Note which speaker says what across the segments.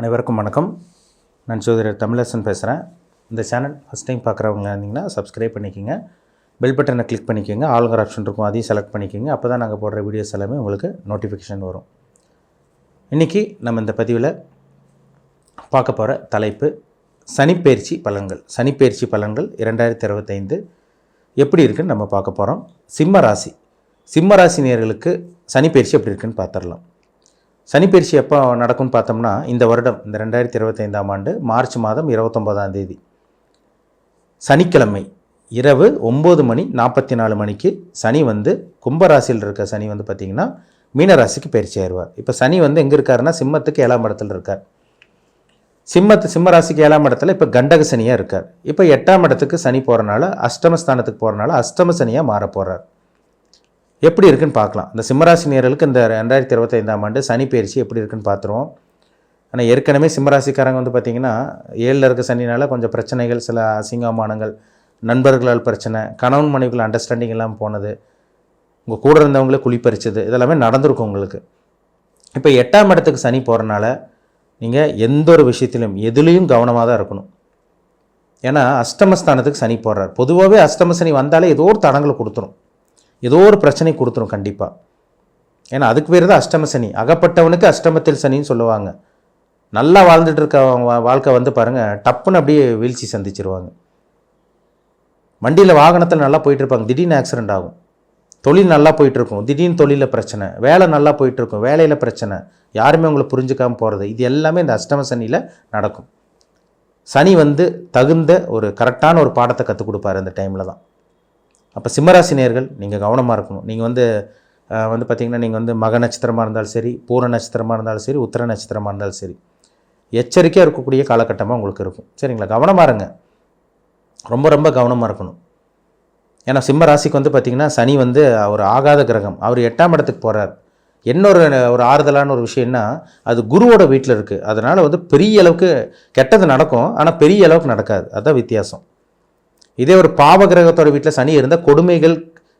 Speaker 1: அனைவருக்கும் வணக்கம். நான் சோதரர் தமிழரசன் பேசுகிறேன் இந்த சேனல் ஃபஸ்ட் டைம் பார்க்குறவங்க இருந்தீங்கன்னா சப்ஸ்கிரைப் பண்ணிக்கோங்க. பெல் பட்டனை கிளிக் பண்ணிக்கோங்க. ஆளுங்கர் ஆப்ஷன் இருக்கும் அதையும் செலக்ட் பண்ணிக்கோங்க. அப்போ தான் நாங்கள் போடுற வீடியோஸ் எல்லாமே உங்களுக்கு நோட்டிஃபிகேஷன் வரும். இன்றைக்கி நம்ம இந்த பதிவில் பார்க்க போகிற தலைப்பு சனிப்பயிற்சி பலன்கள். சனிப்பெயர்ச்சி பலன்கள் இரண்டாயிரத்தி இருபத்தைந்து எப்படி இருக்குன்னு நம்ம பார்க்க போகிறோம் சிம்ம ராசி. சிம்ம ராசி சனிப்பயிற்சி சனிப்பெயர்ச்சி எப்படி இருக்குன்னு பார்த்துடலாம். சனிப்பெயர்ச்சி எப்போ நடக்கும்னு பார்த்தோம்னா இந்த வருடம் இந்த ரெண்டாயிரத்தி இருபத்தைந்தாம் ஆண்டு மார்ச் மாதம் இருபத்தொம்போதாம் தேதி. சனிக்கிழமை இரவு ஒம்பது மணி நாற்பத்தி நாலு மணிக்கு சனி வந்து கும்பராசியில் இருக்க சனி வந்து பார்த்திங்கன்னா மீனராசிக்கு பயிற்சி ஆயிடுவார். இப்போ சனி வந்து எங்கே இருக்காருன்னா சிம்மத்துக்கு ஏழாம் இடத்துல இருக்கார். சிம்மத்து சிம்ம ராசிக்கு ஏழாம் இடத்துல இப்போ கண்டக சனியாக இருக்கார். இப்போ எட்டாம் இடத்துக்கு சனி போகிறனால அஷ்டமஸ்தானத்துக்கு போகிறனால அஷ்டம சனியாக மாற போகிறார் எப்படி இருக்குன்னு பார்க்கலாம். இந்த சிம்மராசி நேர்களுக்கு இந்த ரெண்டாயிரத்தி இருபத்தைந்தாம் ஆண்டு சனி பயிற்சி எப்படி இருக்குன்னு பார்த்துருவோம். ஆனால் ஏற்கனவே சிம்மராசிக்காரங்க வந்து பார்த்திங்கன்னா ஏழில் இருக்க சனினால் கொஞ்சம் பிரச்சனைகள் சில அசிங்கமானங்கள் நண்பர்களால் பிரச்சனை கணவன் மனைவிகள் அண்டர்ஸ்டாண்டிங் இல்லாமல் போனது உங்கள் கூட இருந்தவங்களே குளிப்பறிச்சது இதெல்லாமே நடந்திருக்கும் உங்களுக்கு. இப்போ எட்டாம் இடத்துக்கு சனி போகிறனால நீங்கள் எந்த ஒரு விஷயத்திலும் எதுலேயும் கவனமாக தான் இருக்கணும். ஏன்னா அஷ்டமஸ்தானத்துக்கு சனி போடுறார் பொதுவாகவே அஷ்டம சனி வந்தாலே ஏதோ ஒரு தடங்களை கொடுத்துரும். ஏதோ ஒரு பிரச்சனை கொடுத்துரும் கண்டிப்பாக ஏன்னா அதுக்கு பேர் தான் அஷ்டம சனி. அகப்பட்டவனுக்கு அஷ்டமத்தில் சனின்னு சொல்லுவாங்க. நல்லா வாழ்ந்துட்டு இருக்க வா- வாழ்க்கை வந்து பாருங்கள் டப்புன்னு அப்படியே வீழ்ச்சி சந்திச்சிருவாங்க. வண்டியில் வாகனத்தில் நல்லா போயிட்டு இருப்பாங்க திடீர்னு ஆக்சிடென்ட் ஆகும். தொழில் நல்லா போயிட்டுருக்கும். திடீர்னு தொழிலில் பிரச்சனை. வேலை நல்லா போயிட்டுருக்கும். வேலையில் பிரச்சனை. யாருமே உங்களை புரிஞ்சுக்காமல் போகிறது இது எல்லாமே இந்த அஷ்டம சனியில் நடக்கும். சனி வந்து தகுந்த ஒரு கரெக்டான ஒரு பாடத்தை கற்றுக் கொடுப்பாரு அந்த டைமில் தான். அப்போ சிம்மராசி நேர்கள் நீங்கள் கவனமாக இருக்கணும். நீங்கள் வந்து வந்து பார்த்திங்கன்னா நீங்கள் வந்து மக நட்சத்திரமாக இருந்தாலும் சரி பூர நட்சத்திரமாக இருந்தாலும் சரி உத்தர நட்சத்திரமாக இருந்தாலும் சரி எச்சரிக்கையாக இருக்கக்கூடிய காலகட்டமாக உங்களுக்கு இருக்கும். சரிங்களா? கவனமாக இருங்க. ரொம்ப ரொம்ப கவனமாக இருக்கணும். ஏன்னா சிம்ம ராசிக்கு வந்து பார்த்திங்கன்னா சனி வந்து அவர் ஆகாத கிரகம். அவர் எட்டாம் இடத்துக்கு போகிறார் இன்னொரு ஒரு ஆறுதலான ஒரு விஷயம்னா அது குருவோட வீட்டில் இருக்குது அதனால் வந்து பெரிய அளவுக்கு கெட்டது நடக்கும். ஆனால் பெரிய அளவுக்கு நடக்காது. அதுதான் வித்தியாசம். இதே ஒரு பாவ கிரகத்தோட வீட்டில் சனி இருந்தால் கொடுமைகள்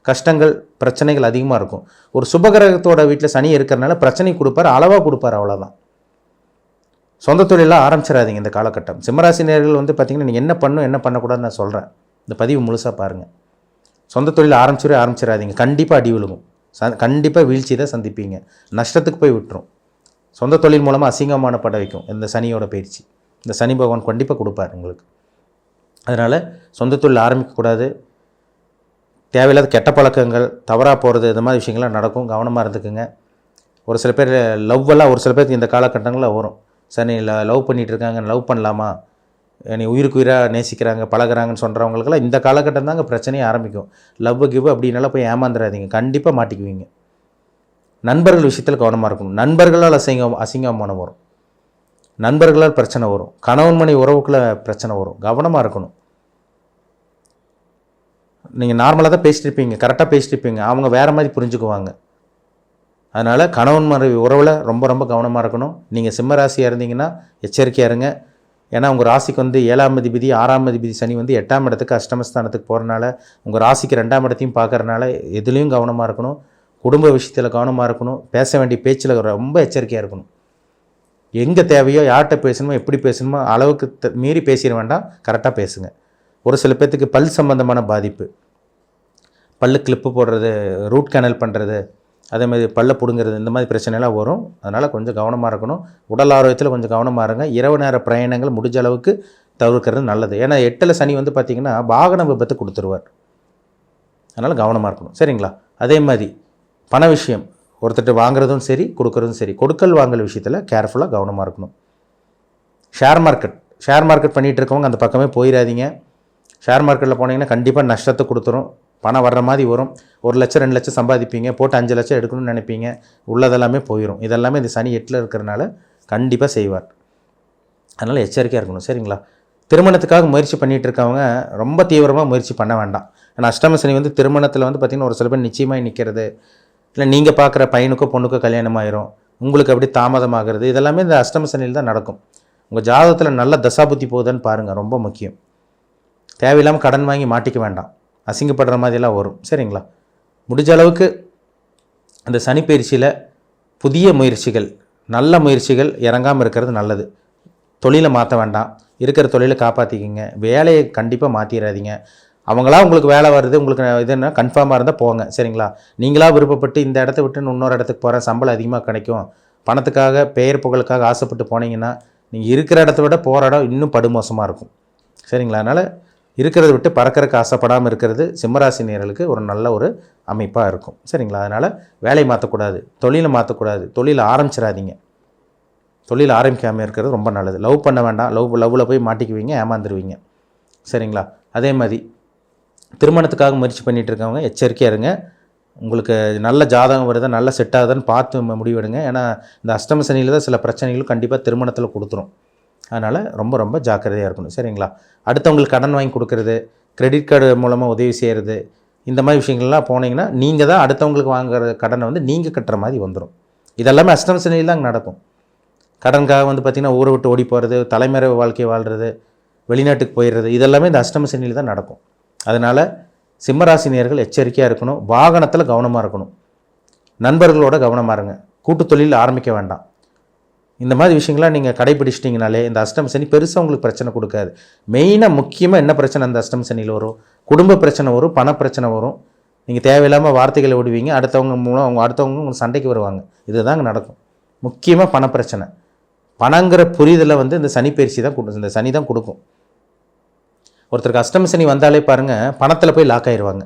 Speaker 1: கஷ்டங்கள் பிரச்சனைகள் அதிகமாக இருக்கும். ஒரு சுப கிரகத்தோட வீட்டில் சனி இருக்கிறனால பிரச்சனை கொடுப்பார் அளவாக கொடுப்பார் அவ்வளோதான் சொந்த தொழிலாக ஆரம்பிச்சிடாதீங்க இந்த காலகட்டம். சிம்மராசி நேர்கள் வந்து பார்த்திங்கன்னா நீங்கள் என்ன பண்ணணும் என்ன பண்ணக்கூடாதுன்னு நான் சொல்கிறேன் இந்த பதிவு முழுசாக பாருங்கள் சொந்த தொழில் ஆரம்பிச்சிடவே ஆரம்பிச்சிடாதீங்க. கண்டிப்பாக அடி விழுகும். ச கண்டிப்பாக வீழ்ச்சி தான் சந்திப்பீங்க. நஷ்டத்துக்கு போய் விட்டுரும். சொந்த தொழில் மூலமாக அசிங்கமான பட வைக்கும். இந்த சனியோட பயிற்சி. இந்த சனி பகவான் கண்டிப்பாக கொடுப்பார் உங்களுக்கு. அதனால் சொந்த தொழில் ஆரம்பிக்கக்கூடாது. தேவையில்லாத கெட்ட பழக்கங்கள் தவறாக போகிறது இந்த மாதிரி விஷயங்கள்லாம் நடக்கும். கவனமாக இருந்துக்குங்க. ஒரு சில பேர் லவ்வெல்லாம் ஒரு சில பேருக்கு இந்த காலகட்டங்களில் வரும். சார் நீ லவ் பண்ணிகிட்டு இருக்காங்க லவ் பண்ணலாமா? நீ உயிருக்கு உயிராக நேசிக்கிறாங்க பழகுறாங்கன்னு சொல்கிறவங்களுக்கெல்லாம் இந்த காலகட்டம் தாங்க பிரச்சனையே ஆரம்பிக்கும். லவ் கிவ் அப்படின்னால போய் ஏமாந்துடாதீங்க கண்டிப்பாக மாட்டிக்குவீங்க. நண்பர்கள் விஷயத்தில் கவனமாக இருக்கணும். நண்பர்களால் அசிங்கம் அசிங்கமான வரும். நண்பர்களால் பிரச்சனை வரும். கணவன் மணி உறவுக்குள்ளே பிரச்சனை வரும். கவனமாக இருக்கணும். நீங்கள் நார்மலாக தான் பேசிட்டு இருப்பீங்க. கரெக்டாக பேசிட்டு இருப்பீங்க. அவங்க வேறு மாதிரி புரிஞ்சுக்குவாங்க. அதனால் கணவன் மனைவி உறவில் ரொம்ப ரொம்ப கவனமாக இருக்கணும். நீங்கள் சிம்ம ராசியாக இருந்தீங்கன்னா எச்சரிக்கையாக இருங்க. ஏன்னா உங்கள் ராசிக்கு வந்து ஏழாம் அதிபதி ஆறாம் அதிபதி சனி வந்து எட்டாம் இடத்துக்கு அஷ்டமஸ்தானத்துக்கு போகிறனால உங்கள் ராசிக்கு ரெண்டாம் இடத்தையும் பார்க்கறனால எதுலேயும் கவனமாக இருக்கணும். குடும்ப விஷயத்தில் கவனமாக இருக்கணும். பேச வேண்டிய பேச்சில் ரொம்ப எச்சரிக்கையாக இருக்கணும். எங்கே தேவையோ யார்கிட்ட பேசணுமோ எப்படி பேசணுமோ அளவுக்கு மீறி பேசிட வேண்டாம். கரெக்டாக பேசுங்க. ஒரு சில பேர்த்துக்கு பல் சம்பந்தமான பாதிப்பு. பல்லு கிளிப்பு போடுறது ரூட் கேனல் பண்ணுறது அதே மாதிரி பல்ல பிடுங்கிறது இந்த மாதிரி பிரச்சனைலாம் வரும். அதனால் கொஞ்சம் கவனமாக இருக்கணும். உடல் ஆரோக்கியத்தில் கொஞ்சம் கவனமாக இருங்க. இரவு நேர பிரயாணங்கள் முடிஞ்ச அளவுக்கு தவிர்க்கிறது நல்லது. ஏன்னா எட்டில் சனி வந்து பார்த்திங்கன்னா வாகன விபத்து கொடுத்துருவார். அதனால் கவனமாக இருக்கணும். சரிங்களா? அதே மாதிரி பண விஷயம். ஒருத்தர்கிட்ட வாங்குறதும் சரி கொடுக்குறதும் சரி. கொடுக்கல் வாங்கல் விஷயத்தில் கேர்ஃபுல்லாக கவனமாக இருக்கணும். ஷேர் மார்க்கெட் ஷேர் மார்க்கெட் பண்ணிகிட்டு இருக்கவங்க அந்த பக்கமே போயிடாதீங்க ஷேர் மார்க்கெட்டில் போனீங்கன்னா கண்டிப்பாக நஷ்டத்தை கொடுத்துரும். பணம் வர்ற மாதிரி வரும். ஒரு லட்சம் ரெண்டு லட்சம் சம்பாதிப்பீங்க. போட்டு அஞ்சு லட்சம் எடுக்கணும்னு நினைப்பீங்க. உள்ளதெல்லாமே போயிடும் இதெல்லாமே இந்த சனி எட்டில் இருக்கிறனால கண்டிப்பாக செய்வார். அதனால் எச்சரிக்கையாக இருக்கணும். சரிங்களா? திருமணத்துக்காக முயற்சி பண்ணிகிட்டு இருக்கவங்க ரொம்ப தீவிரமாக முயற்சி பண்ண வேண்டாம். ஏன்னா அஷ்டம சனி வந்து திருமணத்தில் வந்து பார்த்திங்கன்னா ஒரு சில பேர் நிச்சயமாக நிற்கிறது இல்லை நீங்கள் பார்க்குற பையனுக்கோ பொண்ணுக்கோ கல்யாணம் ஆயிரும் உங்களுக்கு அப்படி தாமதமாகிறது. இதெல்லாமே இந்த அஷ்டம சனியில் தான் நடக்கும். உங்கள் ஜாதகத்தில் நல்ல தசாபுத்தி போகுதுன்னு பாருங்கள் ரொம்ப முக்கியம். தேவையில்லாமல் கடன் வாங்கி மாட்டிக்க வேண்டாம். அசிங்கப்படுற மாதிரிலாம் வரும். சரிங்களா? முடிஞ்ச அளவுக்கு அந்த சனிப்பயிற்சியில் புதிய முயற்சிகள் நல்ல முயற்சிகள் இறங்காமல் இருக்கிறது நல்லது. தொழிலை மாற்ற வேண்டாம். இருக்கிற தொழிலை காப்பாற்றிக்கிங்க வேலையை கண்டிப்பாக மாற்றிடாதீங்க அவங்களா உங்களுக்கு வேலை வருது உங்களுக்கு இதுன்னா கன்ஃபார்மாக இருந்தால் போங்க சரிங்களா? நீங்களா விருப்பப்பட்டு இந்த இடத்த விட்டு இன்னொரு இடத்துக்கு போகிறேன் சம்பளம் அதிகமாக கிடைக்கும். பணத்துக்காக பெயர் புகழுக்காக ஆசைப்பட்டு போனீங்கன்னா நீங்கள் இருக்கிற இடத்த விட போகிற இடம் இன்னும் படுமோசமாக இருக்கும். சரிங்களா? அதனால் இருக்கிறத விட்டு பறக்கிறதுக்கு ஆசைப்படாமல் இருக்கிறது சிம்மராசி நேர்களுக்கு ஒரு நல்ல ஒரு அமைப்பாக இருக்கும். சரிங்களா? அதனால் வேலையை மாற்றக்கூடாது தொழிலை மாற்றக்கூடாது தொழிலை ஆரம்பிச்சிடாதீங்க. தொழில் ஆரம்பிக்காமல் இருக்கிறது ரொம்ப நல்லது. லவ் பண்ண வேண்டாம். லவ் லவ்வில் போய் மாட்டிக்குவீங்க ஏமாந்துருவீங்க. சரிங்களா? அதே மாதிரி திருமணத்துக்காக முயற்சி பண்ணிகிட்டு இருக்கவங்க எச்சரிக்கையாக இருங்க. உங்களுக்கு நல்ல ஜாதகம் வருதா நல்ல செட் ஆகுதான்னு பார்த்து முடிவெடுங்க. ஏன்னா இந்த அஷ்டம சனியில் தான் சில பிரச்சனைகளும் கண்டிப்பாக திருமணத்தில் கொடுத்துரும். அதனால் ரொம்ப ரொம்ப ஜாக்கிரதையாக இருக்கணும். சரிங்களா? அடுத்தவங்களுக்கு கடன் வாங்கி கொடுக்குறது கிரெடிட் கார்டு மூலமாக உதவி செய்கிறது இந்த மாதிரி விஷயங்கள்லாம் போனீங்கன்னா நீங்கள் தான் அடுத்தவங்களுக்கு வாங்குற கடனை வந்து நீங்கள் கட்டுற மாதிரி வந்துடும் இதெல்லாமே அஷ்டம சனியில் தான் நடக்கும். கடனுக்காக வந்து பார்த்திங்கன்னா ஊரை விட்டு ஓடி போகிறது தலைமறை வாழ்க்கை வாழ்கிறது வெளிநாட்டுக்கு போயிடுறது இதெல்லாமே இந்த அஷ்டம சனியில் தான் நடக்கும். அதனால் சிம்மராசினியர்கள் எச்சரிக்கையாக இருக்கணும். வாகனத்தில் கவனமாக இருக்கணும். நண்பர்களோட கவனமாக இருங்க. கூட்டு தொழில் ஆரம்பிக்க வேண்டாம். இந்த மாதிரி விஷயங்கள்லாம் நீங்கள் கடைபிடிச்சிட்டிங்கனாலே இந்த அஷ்டம் சனி பெருசாக உங்களுக்கு பிரச்சனை கொடுக்காது. மெயினாக முக்கியமாக என்ன பிரச்சனை அந்த அஷ்டம் சனியில் வரும்? குடும்ப பிரச்சனை வரும் பண பிரச்சனை வரும். நீங்கள் தேவையில்லாமல் வார்த்தைகளை விடுவீங்க அடுத்தவங்க மூலம் அவங்க அடுத்தவங்க உங்களுக்கு சண்டைக்கு வருவாங்க. இதுதாங்க நடக்கும். முக்கியமாக பண பிரச்சனை. பணங்கிற புரிதலை வந்து இந்த சனி பயிற்சி தான் கொடு இந்த சனி தான் கொடுக்கும். ஒருத்தருக்கு அஷ்டம சனி வந்தாலே பாருங்கள் பணத்தில் போய் லாக் ஆயிடுவாங்க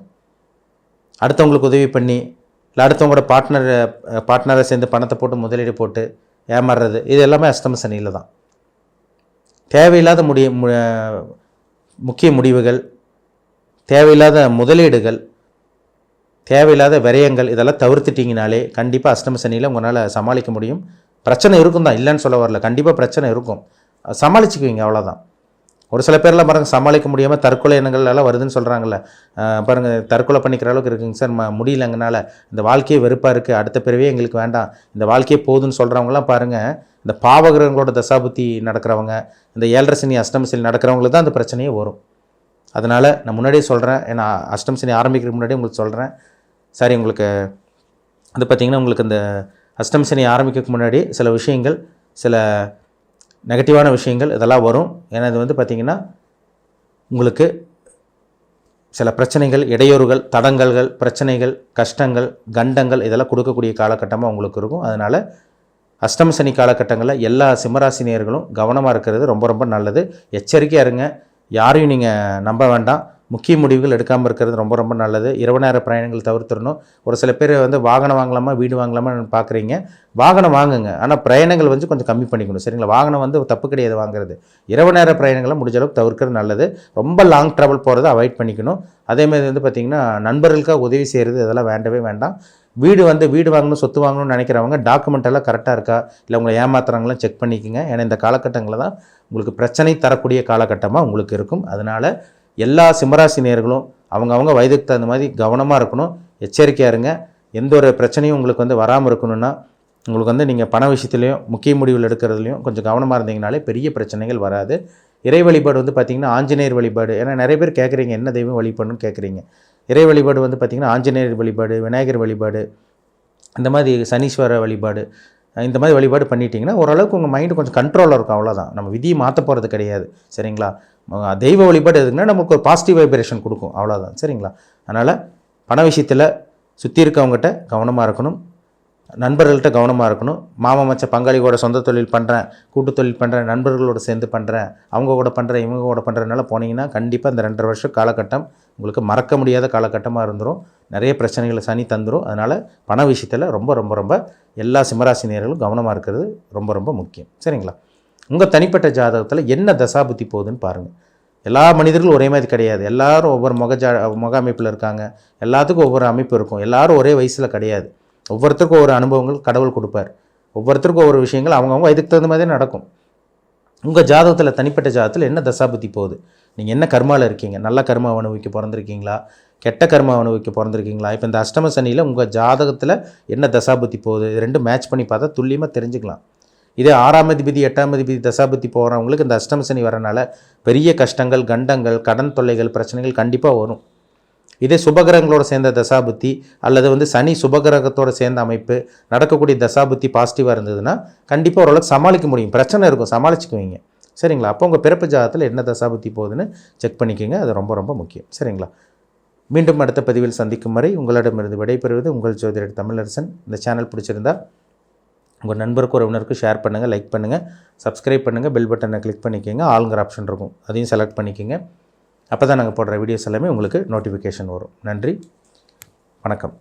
Speaker 1: அடுத்தவங்களுக்கு உதவி பண்ணி இல்லை அடுத்தவங்களோட பார்ட்னர் பார்ட்னரை சேர்ந்து பணத்தை போட்டு முதலீடு போட்டு ஏமாறுறது இது எல்லாமே அஷ்டம சனியில் தான். தேவையில்லாத முடிய மு- முக்கிய முடிவுகள் தேவையில்லாத முதலீடுகள் தேவையில்லாத விரயங்கள் இதெல்லாம் தவிர்த்துட்டிங்கனாலே கண்டிப்பாக அஷ்டம சனியில் உங்களால் சமாளிக்க முடியும். பிரச்சனை இருக்கும் தான் இல்லைன்னு சொல்ல வரல கண்டிப்பாக பிரச்சனை இருக்கும். சமாளிச்சுக்குவீங்க அவ்வளோதான் ஒரு சில பேர்லாம் பாருங்கள் சமாளிக்க முடியாமல் தற்கொலை எண்ணங்கள் எல்லாம் வருதுன்னு சொல்கிறாங்கல்ல பாருங்கள் தற்கொலை பண்ணிக்கிற அளவுக்கு இருக்குங்க சார். ம- முடியல இந்த வாழ்க்கையே வெறுப்பாக இருக்குது அடுத்த பிறவே எங்களுக்கு வேண்டாம். இந்த வாழ்க்கையே போதுன்னு சொல்கிறவங்களாம் பாருங்கள் இந்த பாவகிரகங்களோட தசாபுத்தி நடக்கிறவங்க இந்த ஏழரை சனி சனி நடக்கிறவங்களுக்கு தான் அந்த பிரச்சனையே வரும். அதனால் நான் முன்னாடியே சொல்கிறேன் ஏன்னா அஷ்டம் சனி ஆரம்பிக்கிறதுக்கு முன்னாடியே உங்களுக்கு சொல்கிறேன் சரி உங்களுக்கு அது பார்த்திங்கன்னா உங்களுக்கு இந்த அஷ்டம் சனி ஆரம்பிக்கிறதுக்கு முன்னாடி சில விஷயங்கள் சில நெகட்டிவான விஷயங்கள் இதெல்லாம் வரும். ஏன்னா இது வந்து பார்த்திங்கன்னா உங்களுக்கு சில பிரச்சனைகள் இடையூறுகள் தடங்கல்கள் பிரச்சனைகள் கஷ்டங்கள் கண்டங்கள் இதெல்லாம் கொடுக்கக்கூடிய காலகட்டமாக உங்களுக்கு இருக்கும். அதனால் அஷ்டம சனி காலகட்டங்களில் எல்லா சிம்மராசினியர்களும் கவனமாக இருக்கிறது ரொம்ப ரொம்ப நல்லது. எச்சரிக்கையாக இருங்க. யாரையும் நீங்கள் நம்ப வேண்டாம். முக்கிய முடிவுகள் எடுக்காமல் இருக்கிறது ரொம்ப ரொம்ப நல்லது. இரவு நேர பிரயாணங்கள் தவிர்த்துடணும். ஒரு சில பேர் வந்து வாகனம் வாங்கலாமா வீடு வாங்கலாமா பார்க்குறீங்க வாகனம் வாங்குங்க. ஆனால் பிரயாணங்கள் வந்து கொஞ்சம் கம்மி பண்ணிக்கணும். சரிங்களா? வாகனம் வந்து தப்பு கிடையாது வாங்குறது. இரவு நேர பிரயாணங்களை முடிஞ்ச அளவுக்கு தவிர்க்கிறது நல்லது. ரொம்ப லாங் ட்ராவல் போகிறத அவாய்ட் பண்ணிக்கணும். அதேமாதிரி வந்து பார்த்திங்கன்னா நண்பர்களுக்காக உதவி செய்கிறது இதெல்லாம் வேண்டவே வேண்டாம். வீடு வந்து வீடு வாங்கணும் சொத்து வாங்கணும்னு நினைக்கிறவங்க டாக்குமெண்ட் எல்லாம் கரெக்டாக இருக்கா? இல்லை உங்களை ஏமாத்துறாங்களாம் செக் பண்ணிக்கோங்க. ஏன்னா இந்த காலகட்டங்களில் தான் உங்களுக்கு பிரச்சனை தரக்கூடிய காலகட்டமாக உங்களுக்கு இருக்கும். அதனால் எல்லா சிம்மராசி நேர்களும் அவங்க அவங்க வயதுக்கு தகுந்த மாதிரி கவனமாக இருக்கணும். எச்சரிக்கையாக இருங்க. எந்த ஒரு பிரச்சனையும் உங்களுக்கு வந்து வராமல் இருக்கணும்னா உங்களுக்கு வந்து நீங்கள் பண விஷயத்துலையும் முக்கிய முடிவுகள் எடுக்கிறதுலையும் கொஞ்சம் கவனமாக இருந்தீங்கனாலே பெரிய பிரச்சனைகள் வராது. இறை வழிபாடு வந்து பார்த்திங்கன்னா ஆஞ்சநேயர் வழிபாடு. ஏன்னா நிறைய பேர் கேட்குறீங்க என்ன தெய்வம் வழிபடணும்னு கேட்குறீங்க இறை வழிபாடு வந்து பார்த்திங்கன்னா ஆஞ்சநேயர் வழிபாடு விநாயகர் வழிபாடு இந்த மாதிரி சனீஸ்வர வழிபாடு இந்த மாதிரி வழிபாடு பண்ணிட்டீங்கன்னா ஓரளவுக்கு உங்கள் மைண்டு கொஞ்சம் கண்ட்ரோலில் இருக்கும். அவ்வளோதான் நம்ம விதியை மாற்ற போகிறது கிடையாது. சரிங்களா? தெய்வ வழிபாடு எதுக்குன்னா நமக்கு ஒரு பாசிட்டிவ் வைப்ரேஷன் கொடுக்கும். அவ்வளோதான் சரிங்களா? அதனால் பண விஷயத்தில் சுற்றி இருக்கவங்ககிட்ட கவனமாக இருக்கணும். நண்பர்கள்ட்ட கவனமாக இருக்கணும். மாமா மச்ச பங்காளி கூட சொந்த தொழில் பண்ணுறேன் கூட்டு தொழில் பண்ணுறேன் நண்பர்களோட சேர்ந்து பண்ணுறேன் அவங்க கூட பண்ணுறேன் இவங்க கூட பண்ணுறதுனால போனீங்கன்னா கண்டிப்பாக இந்த ரெண்டரை வருஷம் காலகட்டம் உங்களுக்கு மறக்க முடியாத காலகட்டமாக இருந்துடும் நிறைய பிரச்சனைகளை சனி தந்துடும் அதனால் பண விஷயத்தில் ரொம்ப ரொம்ப ரொம்ப எல்லா சிம்மராசினியர்களும் கவனமாக இருக்கிறது ரொம்ப ரொம்ப முக்கியம். சரிங்களா? உங்கள் தனிப்பட்ட ஜாதகத்தில் என்ன தசாபுத்தி போகுதுன்னு பாருங்கள் எல்லா மனிதர்களும் ஒரே மாதிரி கிடையாது. எல்லாரும் ஒவ்வொரு முக ஜா முக அமைப்பில் இருக்காங்க. எல்லாத்துக்கும் ஒவ்வொரு அமைப்பு இருக்கும். எல்லாரும் ஒரே வயசில் கிடையாது. ஒவ்வொருத்தருக்கும் ஒவ்வொரு அனுபவங்கள் கடவுள் கொடுப்பார். ஒவ்வொருத்தருக்கும் ஒவ்வொரு விஷயங்கள் அவங்கவுங்க இதுக்கு தகுந்த மாதிரி நடக்கும். உங்கள் ஜாதகத்தில் தனிப்பட்ட ஜாதகத்தில் என்ன தசாபுத்தி போகுது? நீங்கள் என்ன கர்மாவில் இருக்கீங்க? நல்ல கர்மா அனுபவிக்க பிறந்திருக்கீங்களா? கெட்ட கர்மா அனுபவிக்க பிறந்திருக்கீங்களா? இப்போ இந்த அஷ்டம சனியில் உங்கள் ஜாதகத்தில் என்ன தசாபுத்தி போகுது? இது ரெண்டும் மேட்ச் பண்ணி பார்த்தா துல்லியமாக தெரிஞ்சுக்கலாம். இதே ஆறாம் அதிபதி எட்டாம் அதிபதி தசாபுத்தி போகிறவங்களுக்கு இந்த அஷ்டம சனி வரனால பெரிய கஷ்டங்கள் கண்டங்கள் கடன் தொல்லைகள் பிரச்சனைகள் கண்டிப்பாக வரும். இதே சுபகிரகங்களோட சேர்ந்த தசாபுத்தி அல்லது வந்து சனி சுபகிரகத்தோட சேர்ந்த அமைப்பு நடக்கக்கூடிய தசாபுத்தி பாசிட்டிவாக இருந்ததுன்னா கண்டிப்பாக ஓரளவுக்கு சமாளிக்க முடியும். பிரச்சனை இருக்கும். சமாளிச்சுக்குவீங்க. சரிங்களா? அப்போ உங்கள் பிறப்பு ஜாதகத்தில் என்ன தசாபுத்தி போகுதுன்னு செக் பண்ணிக்கோங்க. அது ரொம்ப ரொம்ப முக்கியம். சரிங்களா? மீண்டும் அடுத்த பதிவில் சந்திக்கும் வரை உங்களிடமிருந்து விடைபெறுவது உங்கள் ஜோதிடர் தமிழரசன். இந்த சேனல் பிடிச்சிருந்தா உங்கள் நண்பருக்கு உறவினருக்கு ஷேர் பண்ணுங்கள் லைக் பண்ணுங்கள் சப்ஸ்கிரைப் பண்ணுங்கள் பெல் பட்டனை கிளிக் பண்ணிக்கோங்க. ஆளுங்கிற ஆப்ஷன் இருக்கும். அதையும் செலக்ட் பண்ணிக்கோங்க. அப்போ தான் நாங்கள் போடுற வீடியோஸ் எல்லாமே உங்களுக்கு நோட்டிஃபிகேஷன் வரும். நன்றி. வணக்கம்.